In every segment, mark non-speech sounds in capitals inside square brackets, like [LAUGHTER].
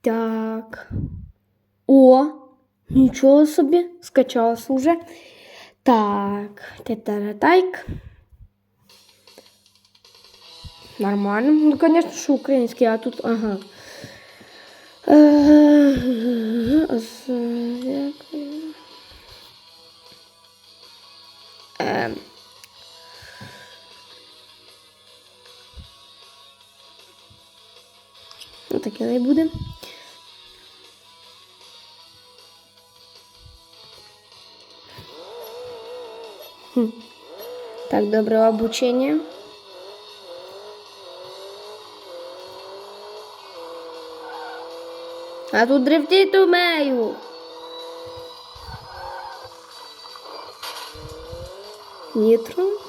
Так. О, нічого собі, скачалося вже. Так, тетаратайк. Нормально. Ну, звісно, що український, а тут, ага. Ем. Ну, таке не буде. [LAUGHS] Так, доброго обучения. А тут дрифтить умею. Нітро.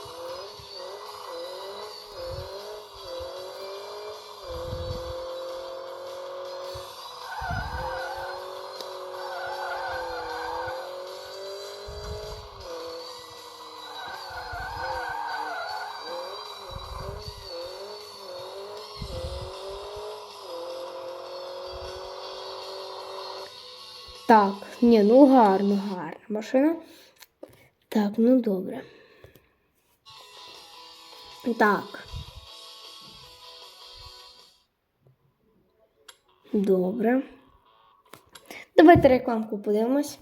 Так, ні, ну гарно, гарна машина. Так, ну добре. Так. Добре. Давайте рекламку подивимось.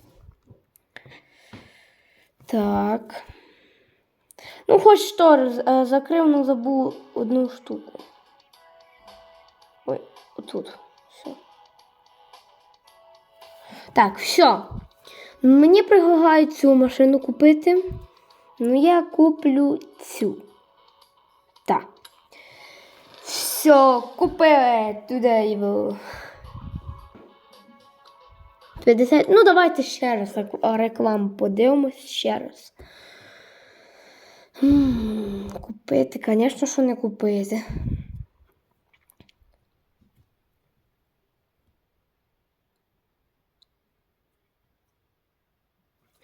Так. Ну, хоч штор закрив, але забув одну штуку. Ой, отут. Так, все. Мені предлагають цю машину купити. Ну, я куплю цю. Так. Все, купили туди 50. Ну, давайте ще раз рекламу подивимось ще раз. Купити, звісно, що не купити.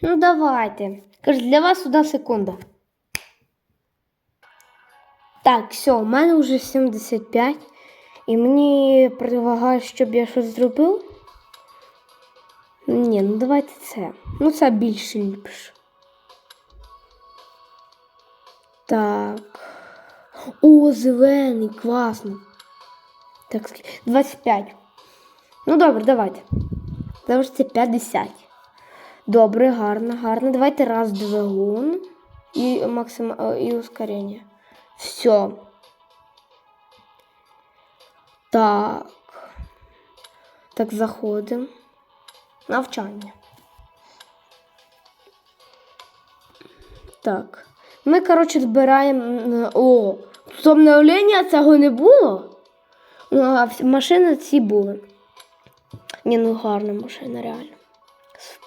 Ну, давайте. Каже, для вас одна секунда. Так, все, у мене вже 75. І мені предлагають, щоб я щось зробив. Ні, ну давайте це. Ну, це більше ліпше. Так. О, зелений, класно. Так, ск- 25. Ну, добре, давайте. Завжди це 50. Добре, гарно, гарно. Давайте раз двигун і максим... е, і ускорення. Все. Так. Так, заходимо. Навчання. Так. Ми, коротше, збираємо. м, О, тут обновлення цього не було. Ну, а машини ці були. Ні, ну гарна машина, реально.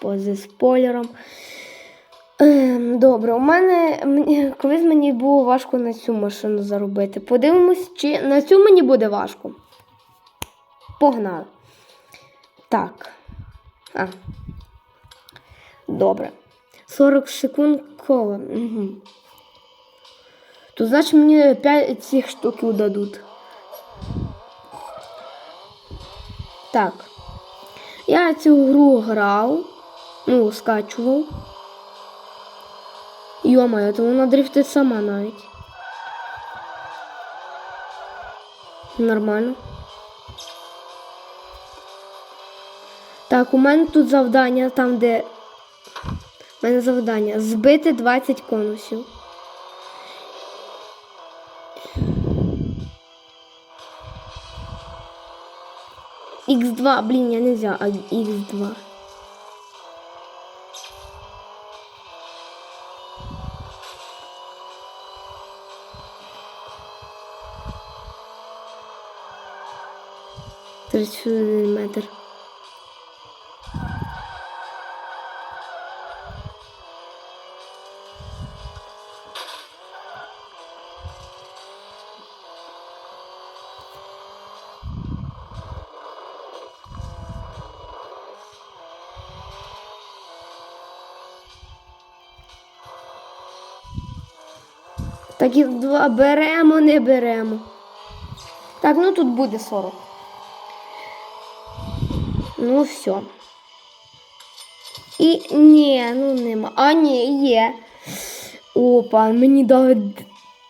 Зі спойлером. Ем, добре, у мене колись мені було важко на цю машину заробити. Подивимось, чи на цю мені буде важко. Погнали. Так. А. Добре. 40 секунд кола. Угу. То значить мені 5 цих штуків дадуть. Так. Я цю гру грав, ну, скачував. Йо-моє, то вона дрифтить сама навіть. Нормально. Так, у мене тут завдання, там, де. У мене завдання збити 20 конусів. Х2, блін, я не взяв, а Х2. Тридцять один метр. Так їх два беремо, не беремо. Так, ну тут буде 40. Ну, все. І ні, ну нема. А, ні, є. Опа, мені дали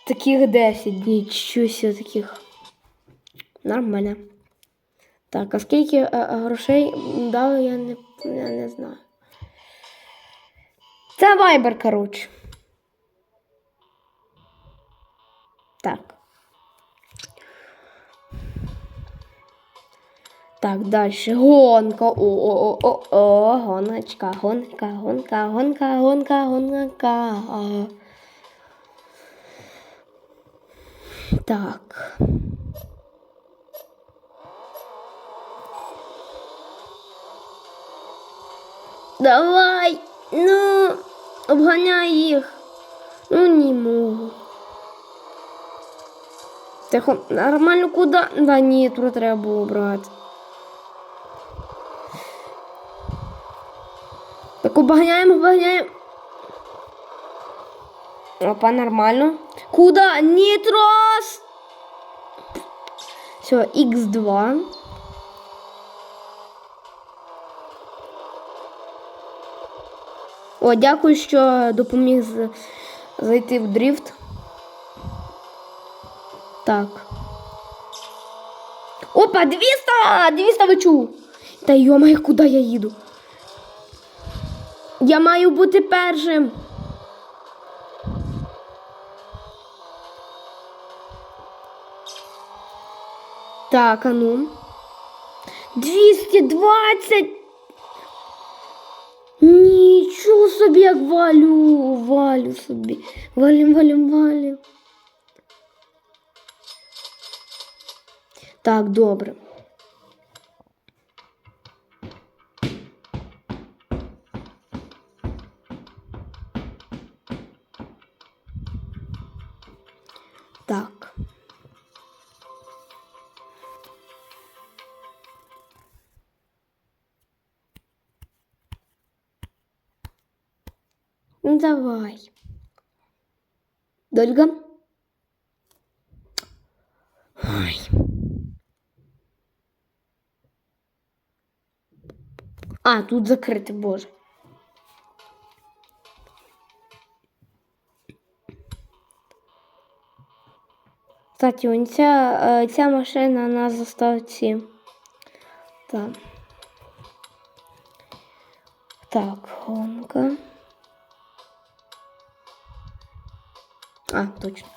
таких 10. Нічого себе таких. Нормально. Так, а скільки е, е, грошей дали, я не, я не знаю. Це вайбер, коротше. Так. Так, дальше. Гонка. О, о, о, о, о, гоночка, гонка, гонка, гонка, гонка, гонка. Так. Давай, ну, обганяй їх. Ну, не можу. Тихо, нормально куди? Да ні, тут треба було брати. Обганяємо, обганяємо. Опа, нормально. Куда? Нітрос! Все, Х2. О, дякую, що допоміг зайти в дріфт. Так. Опа, 200! 200 вичу! Та йомай, куди я їду? Я маю бути першим. Так, а ну. 220. Нічого собі, як валю, валю собі. Валім, валім, валім. Так, добре. Давай. Дольга. Ой. А, тут закрите, боже. Кстати, он ця, ця машина на заставці. Так. Так, гонка. А, точно.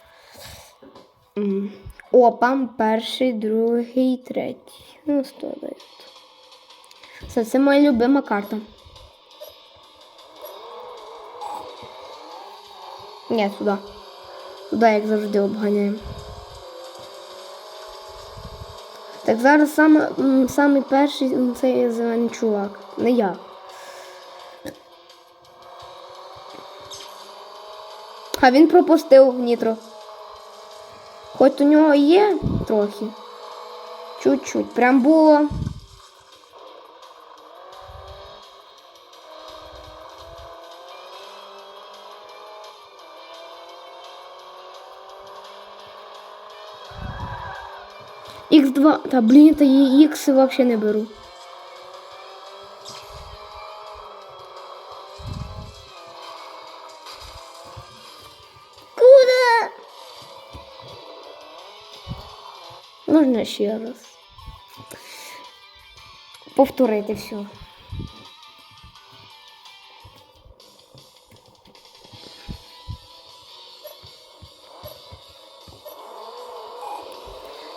Опа, перший, другий, третій. Ну, сто. Все, це моя любима карта. Ні, сюди. Сюди, як завжди, обганяємо. Так, зараз саме, м, перший цей зелений чувак. Не я. А він пропустив нітро. Хоч у нього є трохи. Чуть-чуть. Прям було. Х2. Та блін, та її ікси взагалі не беру. Можна ще раз. Повторити все.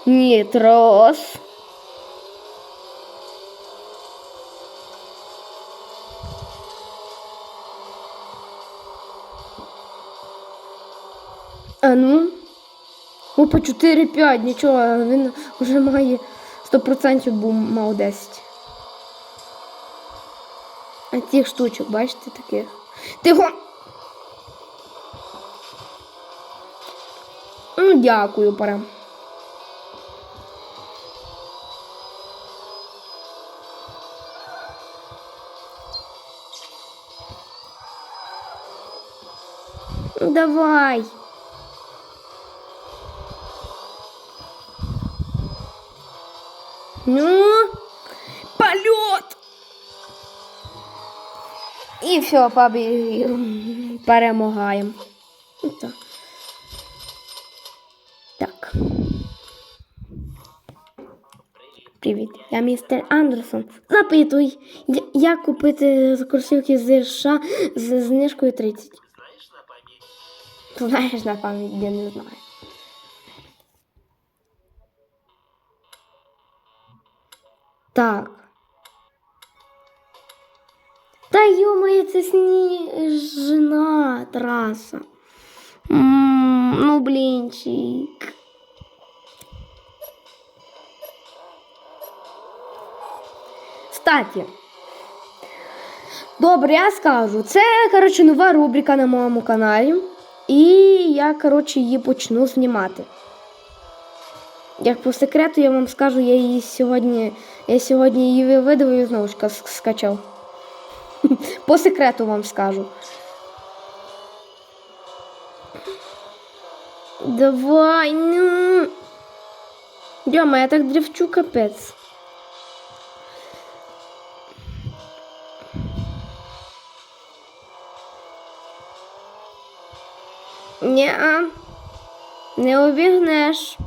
Нітрос. А ну. Опа, 4-5, нічого, він вже має 100% був мав 10. А тих штучок, бачите, таких. Тихо. Ну, дякую, пора. Давай. Ну, Польот! І все, пабі перемагаємо. Так. Так. Привіт, я містер Андерсон. Запитуй, як купити кросівки з США з знижкою 30. Знаєш на пам'ять? Знаєш на пам'ять, я не знаю. Так. Та йомає, це сніжна траса. Ну, блінчик. Кстати. Добре, я скажу. Це, коротше, нова рубрика на моєму каналі. І я, коротше, її почну знімати. Як по секрету я вам скажу, я її сьогодні. Я сьогодні її видав і знову ж скачав. [LAUGHS] По секрету вам скажу. Давай, ну. Дьома, я так дрівчу капець. Ні-а. Не обігнеш.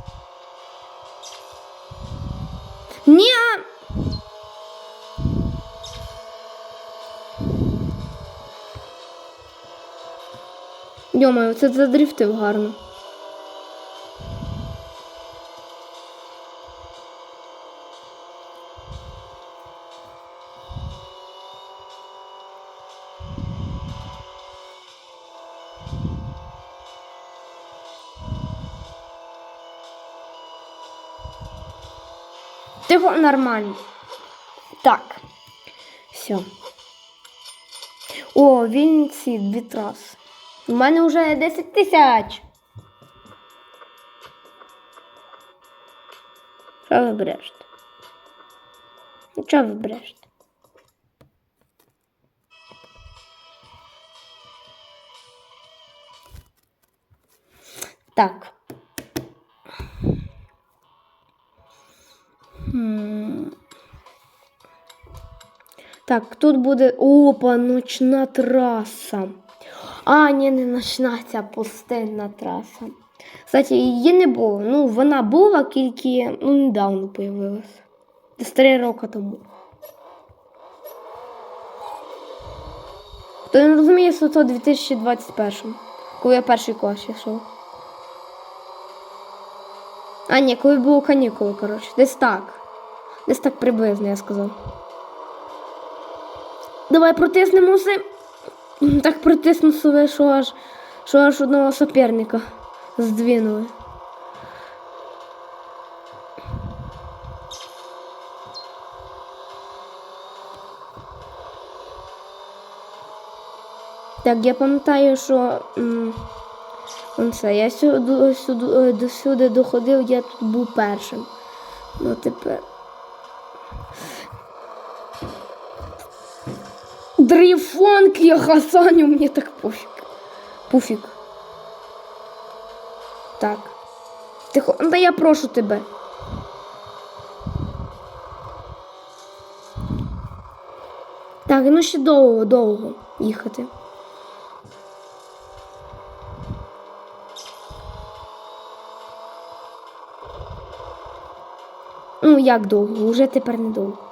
Ні-а. Йомаю, це задрифтив гарно. Нормально. Так. Все. О, Вінниці дві траси. У мене вже 10 тисяч. Що ви брешете? Ну, Що ви брешете? Так. Так, тут буде. Опа, ночна траса. А, ні, не ночна, ця пустинна траса. Кстати, її не було. Ну, вона була, тільки ну, недавно появилася. Десь три роки тому. Хто не розуміє, що це 2021, коли я перший клас йшов. А, ні, коли було канікули, коротше. Десь так. Десь так приблизно, я сказав. Давай протиснемося. Так протисну себе, що аж, що аж одного суперника здвинули. Так, я пам'ятаю, що он це, я сюди, сюди, сюди доходив, я тут був першим. Ну тепер. Дрейфонки я хасаню, мені так пофіг. Пуфік. Так. Тихо, да я прошу тебе. Так, ну ще довго, довго їхати. Ну, як довго? Уже тепер не довго.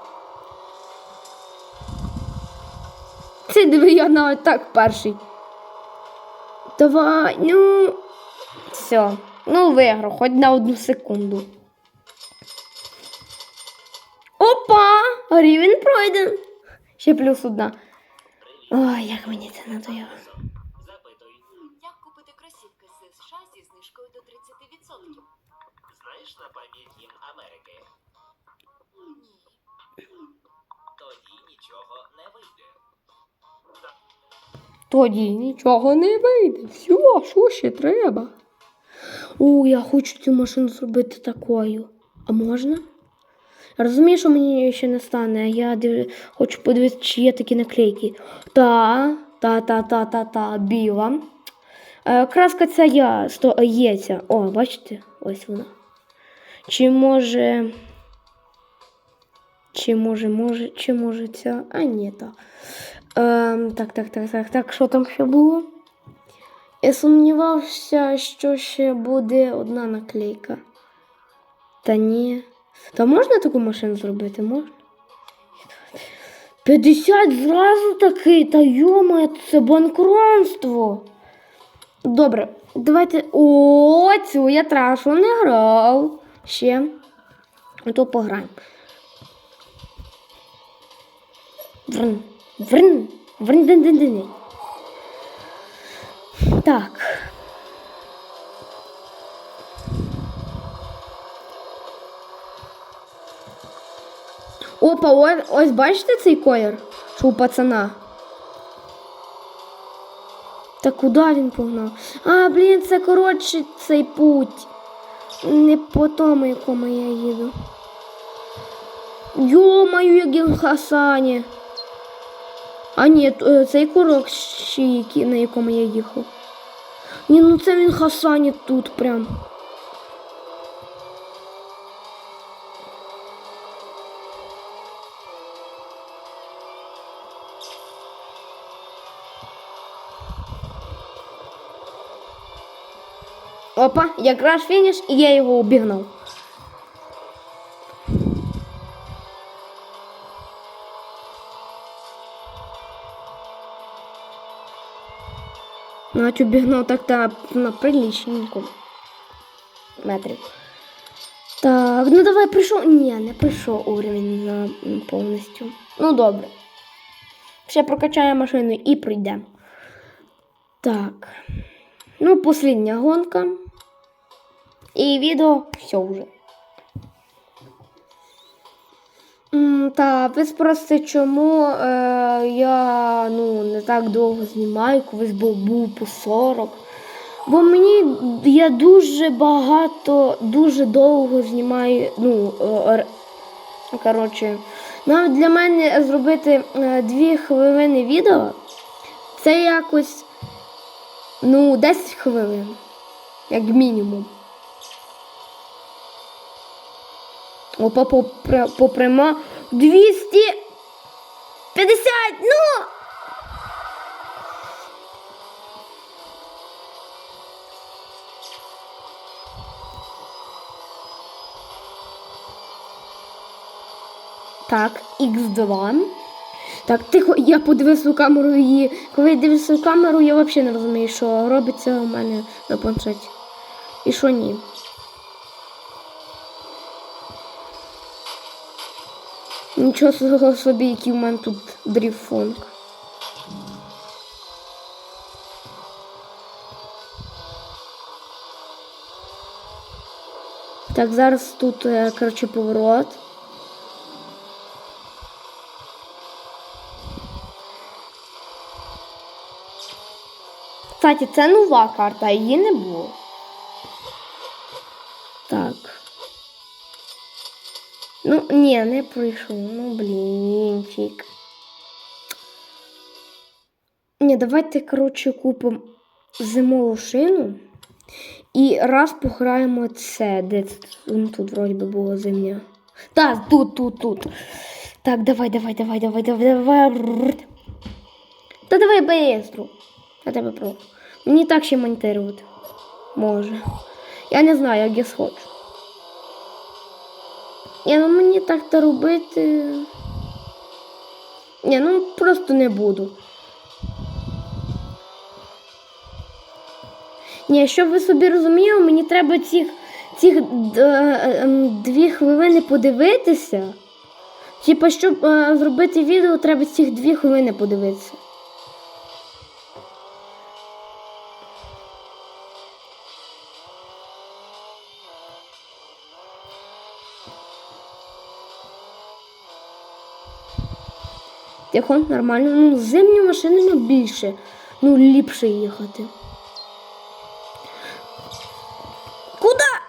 Диви, я навіть так перший. Давай, ну. Все. Ну, виграв, хоч на одну секунду. Опа! Рівень пройден. Ще плюс одна. Ой, як мені це надоело. Запитуй. Як купити кросівки з США зі знижкою до 30%? Знаєш на пам'ять Америки? Ні. Тоді нічого не вийде. Тоді нічого не вийде. Все, що ще треба? О, я хочу цю машину зробити такою. А можна? Я Розумію, що мені ще не стане, я див... хочу подивитися, чи є такі наклейки. Та, та, та, та, та, та, біла. Е, краска ця я, сто, є. О, бачите? Ось вона. Чи може. Чи може, може, чи може ця. А, ні, так. Ем, так, так, так, так, так. Що там ще було? Я сумнівався, що ще буде одна наклейка. Та ні. Та можна таку машину зробити? Можна? 50 зразу таки, та йома, це банкронство. Добре, давайте. О, цю я трашу не грав. Ще. То пограємо. Врн, врн, дин, дин, дин. Так. Опа, ось, ось бачите цей колір? Що у пацана? Та куди він погнав? А, блін, це коротше цей путь. Не по тому, якому я їду. Йо-маю, як він Хасані. А ні, е, цей курок ще на якому я їхав. Ні, ну це він Хасані тут прям. Опа, якраз фініш, і я його обігнав. Навіть обігнав так та на приличненько метрів. Так, ну давай прийшов. Ні, не прийшов уровень на повністю. Ну добре. Ще прокачаємо машину і прийдемо. Так. Ну, последня гонка. І відео все вже. Та ви спросите, чому е, я ну, не так довго знімаю, колись був по 40. Бо мені я дуже багато, дуже довго знімаю. ну, е, коротше, Навіть для мене зробити е, 2 хвилини відео це якось ну, 10 хвилин, як мінімум. Опа попряма. 200 50, ну! Так, Х2. Так, тихо, я подивився у камеру її. коли я дивився у камеру, я взагалі не розумію, що робиться у мене на планшеті. І що ні. Нічого собі, який у мене тут дріфонг. Так, зараз тут, е, коротше, поворот. Кстати, це нова карта, її не було. Ну, ні, не прийшов. Ну, блінчик. Ні, давайте, коротше, купимо зимову шину. І раз пограємо це. Де? Ну, тут вроді би було зимня. Так, тут, тут, тут. Так, давай, давай, давай, давай, давай, давай. Та давай быстро. Я тебе прошу. Мені так ще монтувати. Може. Я не знаю, як я схочу. Ні, ну мені так то робити. Ні, ну просто не буду. Ні, щоб ви собі розуміли, мені треба цих, цих е, ем, дві хвилини подивитися. Типа, щоб е, зробити відео, треба цих дві хвилини подивитися. Тихо, нормально. Ну, зимні машини більше. Ну, ліпше їхати. Куда?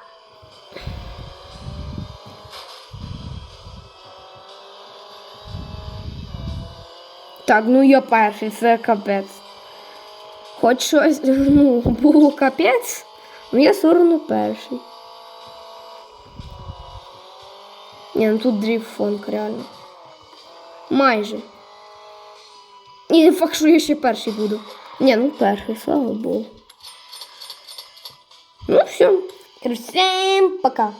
Так, ну я перший, це капець. Хоч щось, ну, було капець, ну я все перший. Ні, ну тут дріфт фонк, реально. Майже. І не факт, що я ще перший буду. Ні, ну перший, слава Богу. Ну все. Всім пока.